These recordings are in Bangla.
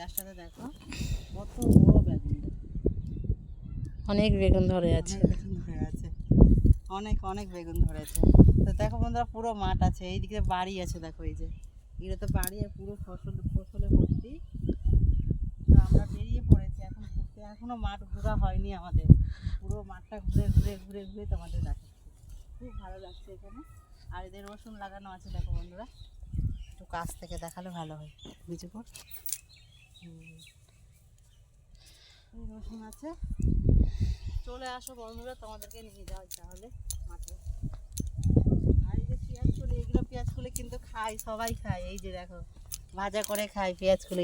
গাছটাতে দেখো কত বড় বেগুন। অনেক বেগুন ধরে আছে। ধরে আছে। অনেক অনেক বেগুন ধরেছে তো দেখো বন্ধুরা পুরো মাঠ আছে। এইদিকে বাড়ি আছে দেখো এই যে। এগুলো তো বাড়ি আর পুরো ফসল ফসলে ভর্তি। তো আমরা বেরিয়ে পড়েছি। এখন ঘুরতে এখনও মাঠ ঘোরা হয়নি আমাদের। পুরো মাঠটা ঘুরে ঘুরে ঘুরে ঘুরে তোমাদের দেখাচ্ছি। খুব ভালো লাগছে এখানে। আর এদের রসুন লাগানো আছে দেখো বন্ধুরা। একটু কাছ থেকে দেখালে ভালো হয়। বুঝে এই রসুন আছে। চলে আসো বন্ধুরা তোমাদেরকে নিয়ে যাও তাহলে মাঠে। আর এই যে এগুলো কিন্তু খাই সবাই খায়। এই যে দেখো ভাজা করে খায়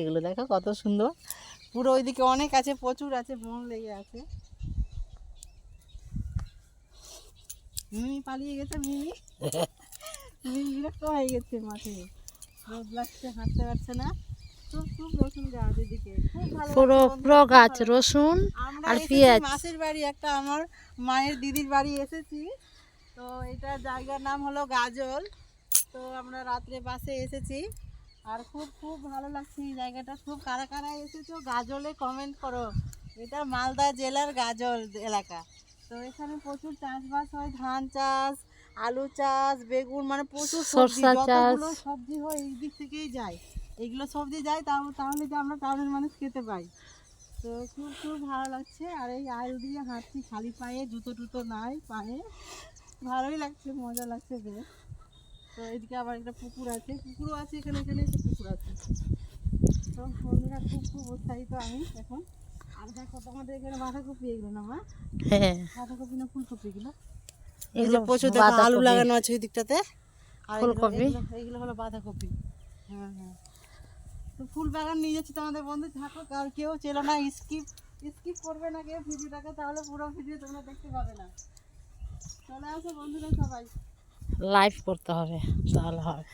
এগুলো। দেখো কত সুন্দর। পুরো ওইদিকে অনেক আছে প্রচুর আছে বন লেগে আছে। মিমি পালিয়ে গেছে মিমি। মিমি বিরক্ত হয়ে গেছে মাঠে? রোদ লাগছে হাঁটতে পারছে না। পুরো গাছ। রসুন। আর পেঁয়াজ। মাসির বাড়ি একটা আমার মায়ের দিদির বাড়ি এসেছি। তো এটা জায়গার নাম হলো গাজল। তো আমরা রাত্রে বাসে এসেছি। আর খুব খুব ভালো লাগছে এই জায়গাটা। খুব কারা কারা এসেছ গাজলে কমেন্ট করো। এটা মালদা জেলার গাজল এলাকা। তো এখানে প্রচুর চাষবাস হয় ধান চাষ আলু চাষ বেগুন মানে প্রচুর সবজি যতগুলো সবজি হয় এই দিক থেকেই যায়। এগুলো সবজি যায় তাও তাহলে যে আমরা টাউনের মানুষ খেতে পাই। তো খুব খুব ভালো লাগছে। আর এই আয়ু দিয়ে হাঁটছি খালি পায়ে জুতো টুতো নাই পায়ে। ভালোই লাগছে মজা লাগছে বেশ। তো এদিকে আবার একটা পুকুর আছে। পুকুরও আছে এখানে এখানে একটা পুকুর আছে। তো বন্ধুরা খুব খুব উৎসাহিত আমি এখন। আর দেখো তোমাদের এখানে বাঁধাকপি এগুলো না মা? হ্যাঁ। বাঁধাকপি না ফুলকপি এগুলো? এগুলো প্রচুর দেখো আলু লাগানো আছে ওই দিকটাতে। আর ফুলকপি। এগুলো- হলো বাঁধাকপি। হ্যাঁ হ্যাঁ। ফুল বাগান নিয়ে যাচ্ছি তোমাদের বন্ধু। থাকো আর কেউ চেলো না স্কিপ স্কিপ করবে না কেউ ভিডিওটাকে তাহলে পুরো ভিডিও তোমরা দেখতে পাবে না। চলে আসো বন্ধুরা সবাই। লাইভ করতে হবে তাহলে হবে।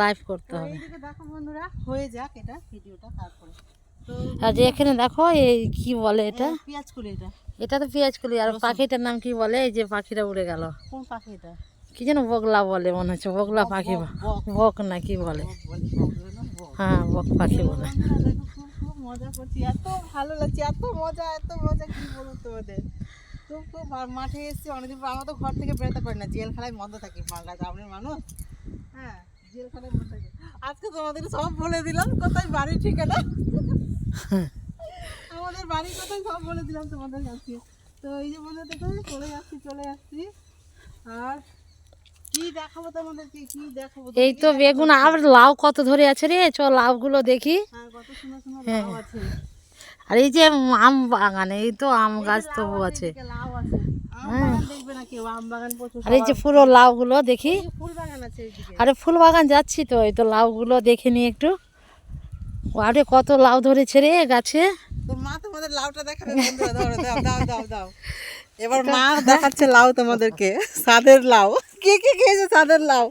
লাইভ করতে হবে দেখো বন্ধুরা হয়ে যাক এটা ভিডিওটা তারপরে। আর যে এখানে দেখো এই কি বলে এটা? পেঁয়াজ কলি এটা। এটা তো পেঁয়াজ কলি আর পাখিটার নাম কি বলে? এই যে পাখিটা উড়ে গেল। কোন পাখি এটা কি যেন বগলা বলে মনে হচ্ছে বগলা পাখি বক, না কি বলে। হ্যাঁ বক পাখি বলে। মজা করছি এত ভালো লাগছে এত মজা এত মজা কি বলব তোমাদের? খুব খুব মাঠে এসেছি অনেকদিন পর আমরা তো ঘর থেকে বেরোতে পারি না জেলখানায় বন্ধ থাকি গ্রামের মানুষ। হ্যাঁ জেলখানায় বন্ধ থাকি। আজকে তোমাদের সব বলে দিলাম কোথায় বাড়ি ঠিকানা? আমাদের বাড়ি কোথায় সব বলে দিলাম তোমাদের কাছে। তো এই যে দেখো চলে যাচ্ছি চলে যাচ্ছি। আর কি দেখাবো তোমাদেরকে কি দেখাবো এই তো বেগুন আর লাউ কত ধরে আছে রে? চ লাউগুলো দেখি। হ্যাঁ হ্যাঁ। আর এই যে আম বাগান এই তো আম গাছ তবু আছে প্রচুর আর এই যে পুরো লাউগুলো দেখি। আরে ফুল বাগান যাচ্ছি তো এই তো লাউগুলো দেখে নি একটু। আরে কত লাউ ধরেছে রে গাছে। তো মা তোমাদের লাউটা দেখাবে বন্ধুরা দাও দাও দাও দাও দাও। এবার মা দেখাচ্ছে লাউ তোমাদেরকে সাদের লাউ। কে কে খেয়েছে সাদের লাউ?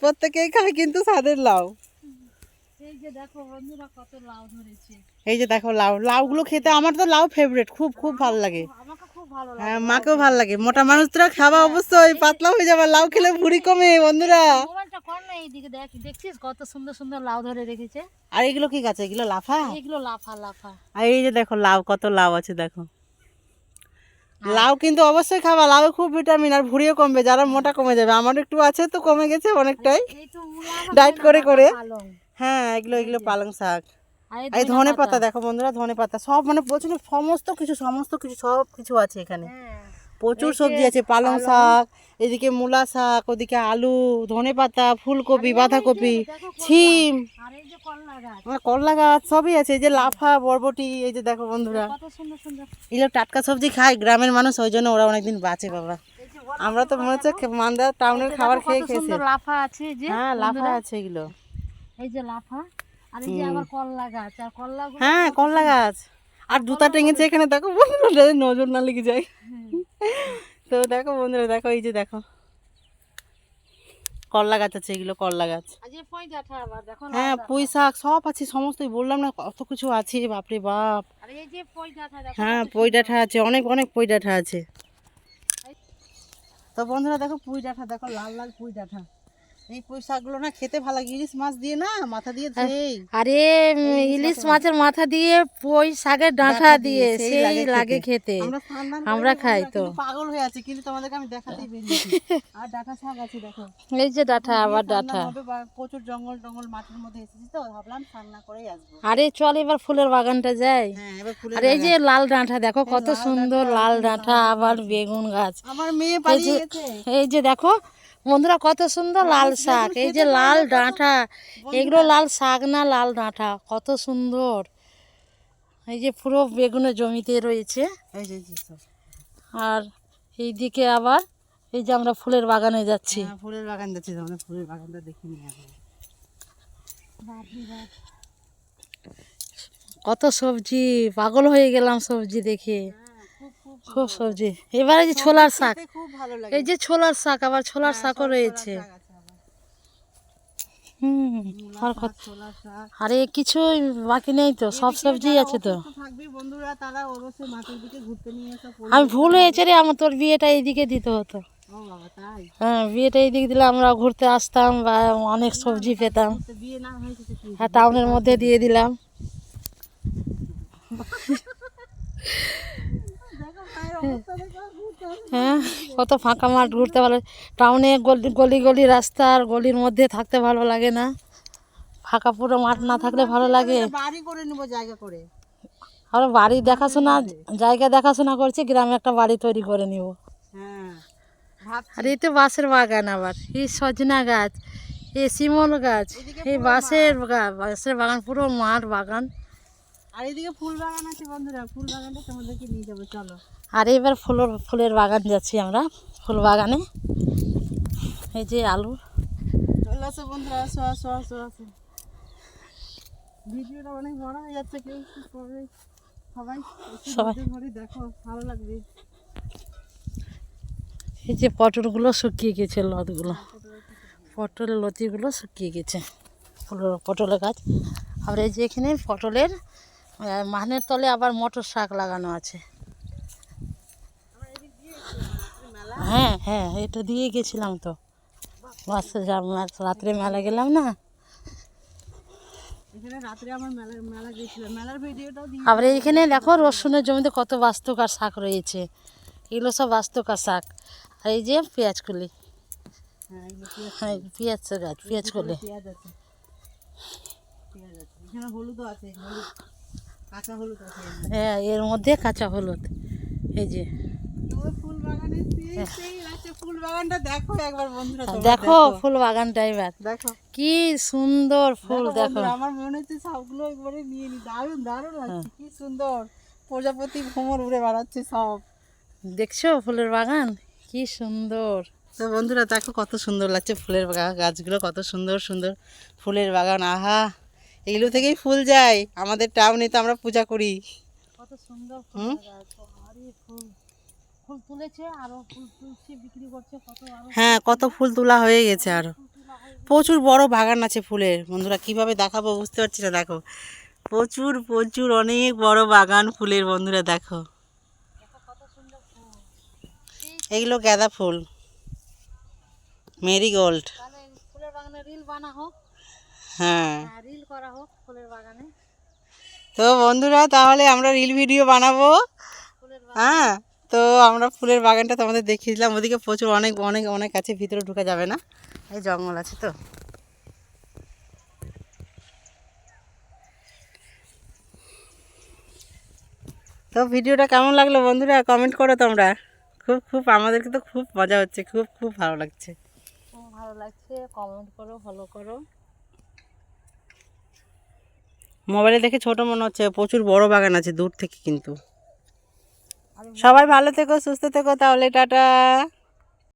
প্রত্যেকেই খায় কিন্তু সাদের লাউ। এই যে দেখো লাউ এই যে দেখো লাউ লাউগুলো খেতে আমার তো লাউ ফেভারিট খুব খুব ভালো লাগে। হ্যাঁ মাকেও ভালো লাগে। মোটা মানুষরা খাওয়া অবশ্যই পাতলা হয়ে যাবে লাউ খেলে ভুড়ি কমে বন্ধুরা। এইদিকে দেখ দেখছিস কত সুন্দর সুন্দর লাউ ধরে রেখেছে? আর এগুলো কি গাছ? এগুলো লাফা? এগুলো লাফা লাফা। আর এই যে দেখো লাউ কত লাউ আছে দেখো। লাউ কিন্তু অবশ্যই খাবা লাউ খুব ভিটামিন আর ভুঁড়িও কমবে যারা মোটা কমে যাবে। আমার একটু আছে তো কমে গেছে অনেকটাই। ডায়েট করে করে। হ্যাঁ এগুলো এগুলো পালং শাক। এই ধনে পাতা। দেখো বন্ধুরা ধনে পাতা। সব মানে প্রচুর সমস্ত কিছু সমস্ত কিছু সব কিছু আছে এখানে। হ্যাঁ। প্রচুর সবজি আছে পালং শাক এদিকে মূলা শাক ওদিকে আলু ধনে পাতা ফুলকপি বাঁধাকপি ছিম। কলা গাছ। করলা গাছ সবই আছে এই যে লাফা বরবটি এই যে দেখো বন্ধুরা। এগুলো টাটকা সবজি খায় গ্রামের মানুষ ওই জন্য ওরা অনেকদিন বাঁচে বাবা। আমরা তো মনে হচ্ছে মান্দা টাউনের খাবার খেয়ে খেয়েছি। লাফা আছে হ্যাঁ লাফা আছে এগুলো। এই যে লাফা আর এই যে আবার কলা গাছ। আর কলা হ্যাঁ করলা গাছ। আর জুতা টেঙেছে এখানে দেখো বন্ধুরা নজর না লেগে যায়। তো দেখো বন্ধুরা দেখো এই যে দেখো। করলা গাছ আছে এগুলো করলা গাছ। যে আবার দেখো হ্যাঁ পুঁই শাক সব আছে সমস্তই বললাম না কত কিছু আছে বাপরে বাপ। হ্যাঁ পই ডাঠা আছে অনেক অনেক পই ডাঁঠা আছে। তো বন্ধুরা দেখো পুঁই ডাঠা দেখো লাল লাল পুঁই ডাঁঠা এই পুঁই না খেতে ভালো ইলিশ মাছ দিয়ে না মাথা দিয়ে। সেই আরে ইলিশ মাছের মাথা দিয়ে পুঁই শাকের ডাঁটা দিয়ে সেই লাগে খেতে। আমরা সন্ধান আমরা করিনি খাই তো। পাগল হয়ে আছে কিন্তু তোমাদেরকে আমি দেখাতেই বেরিয়েছি আর ডাটা শাক আছে দেখো। এই যে ডাঁটা আবার ডাঁটা। রান্না হবে বা প্রচুর জঙ্গল টঙ্গল মাঠের মধ্যে এসেছি তো ভাবলাম রান্না করেই আসব। আরে চল এবার ফুলের বাগানটা যাই। হ্যাঁ আর এই যে লাল ডাঁটা দেখো কত সুন্দর লাল ডাঁটা আবার বেগুন গাছ। আমার মেয়ে এই যে দেখো বন্ধুরা কত সুন্দর লাল শাক। এই যে লাল ডাঁটা এগুলো লাল শাক না লাল ডাঁটা। কত সুন্দর। এই যে পুরো বেগুনের জমিতে রয়েছে। যে এই। আর এইদিকে আবার এই যে আমরা ফুলের বাগানে যাচ্ছি। হ্যাঁ, ফুলের বাগান যাচ্ছি আমরা ফুলের বাগানটা দেখিনি কত সবজি পাগল হয়ে গেলাম সবজি দেখে। খুব সবজি এবারে যে ছোলার শাক। খুব ভালো এই যে ছোলার শাক আবার ছোলার শাকও রয়েছে। হুম আর আরে কিছু বাকি নেই তো সব সবজি আছে তো। আমি ভুল হয়েছে রে আমার তোর বিয়েটা এইদিকে দিতে হতো। হ্যাঁ বিয়েটা এইদিকে দিলে আমরা ঘুরতে আসতাম বা অনেক সবজি পেতাম। আর টাউনের মধ্যে দিয়ে দিলাম দেখো মায়ের অবস্থা দেখো ঘুরতে হবে। হ্যাঁ। কত ফাঁকা মাঠ ঘুরতে ভালো। টাউনে গলি গলি গলি রাস্তা আর গলির মধ্যে থাকতে ভালো লাগে না। ফাঁকা পুরো মাঠ না থাকলে ভালো লাগে। বাড়ি করে নেব জায়গা করে। আর বাড়ি দেখাশোনা জায়গা দেখাশোনা করছি গ্রামে একটা বাড়ি তৈরি করে নিব। হ্যাঁ আর এই তো বাঁশের বাগান আবার এই সজনা গাছ এই শিমল গাছ এই বাঁশের বাঁশের বাগান পুরো মাঠ বাগান। আর এদিকে ফুল বাগান আছে বন্ধুরা ফুল বাগানটা তোমাদেরকে নিয়ে যাব চলো। আর এবার ফুলের ফুলের বাগান যাচ্ছি আমরা ফুল বাগানে। এই যে আলু। চলে আসো বন্ধুরা আসো আসো আসো আসো। ভিডিওটা অনেক বড় হয়ে যাচ্ছে কেউ সবাই দেখো ভালো লাগবে। এই যে পটলগুলো শুকিয়ে গেছে লতগুলো। পটল লতিগুলো শুকিয়ে গেছে ফুলের পটলের গাছ। আবার এই যে এখানে পটলের আহ, মাহনের তলে আবার মটর শাক লাগানো আছে। হ্যাঁ হ্যাঁ এটা দিয়ে গেছিলাম তো। বাসে রাত্রে মেলা গেলাম না। আবার এইখানে দেখো রসুনের জমিতে কত বাস্তুকার শাক রয়েছে। এগুলো সব বাস্তুকার শাক। আর এই যে পেঁয়াজ কলি। হ্যাঁ পেঁয়াজ হ্যাঁ পেঁয়াজ গাছ পেঁয়াজ কলি। হলুদ আছে। হ্যাঁ এর মধ্যে কাঁচা হলুদ। এই যে। বাগানটা দেখো একবার বন্ধুরা দেখো ফুল বাগানটা এবার। দেখো। কি সুন্দর ফুল দেখো দেখো। আমার মনে হচ্ছে সবগুলো একবারে নিয়ে নি। দারুণ দারুণ লাগছে কি সুন্দর। প্রজাপতি ভ্রমর উড়ে বেড়াচ্ছে সব। দেখছ ফুলের বাগান? কি সুন্দর। তো বন্ধুরা দেখো কত সুন্দর লাগছে ফুলের গাছগুলো কত সুন্দর সুন্দর ফুলের বাগান। আহা! এগুলো থেকেই ফুল যায়। আমাদের টাউনে তো আমরা পূজা করি। কত সুন্দর হুম? ফুল ফুল। তুলেছে আরও ফুল তুলছে বিক্রি করছে কত হ্যাঁ কত ফুল তোলা হয়ে গেছে আরও। প্রচুর বড় বাগান আছে ফুলের। বন্ধুরা কীভাবে দেখাবো বুঝতে পারছি না দেখো। প্রচুর প্রচুর অনেক বড় বাগান ফুলের বন্ধুরা দেখো। এগুলো গাঁদা ফুল। মেরিগোল্ড। ফুলের বাগানে রিল বানা হোক হ্যাঁ। হ্যাঁ রিল করা হোক ফুলের বাগানে। তো বন্ধুরা তাহলে আমরা রিল ভিডিও বানাবো। হ্যাঁ তো আমরা ফুলের বাগানটা তোমাদের দেখিয়েছিলাম ওদিকে প্রচুর অনেক অনেক অনেক আছে ভিতরে ঢুকা যাবে না। এই জঙ্গল আছে তো। তো ভিডিওটা কেমন লাগল বন্ধুরা? কমেন্ট করো তোমরা। খুব খুব আমাদেরকে তো খুব মজা হচ্ছে খুব খুব ভালো লাগছে। খুব ভালো লাগছে। কমেন্ট করো ফলো করো। মোবাইলে দেখে ছোট মনে হচ্ছে, প্রচুর বড় বাগান আছে, দূর থেকে কিন্তু। সবাই ভালো থেকো, সুস্থ থেকো, তাহলে টাটা।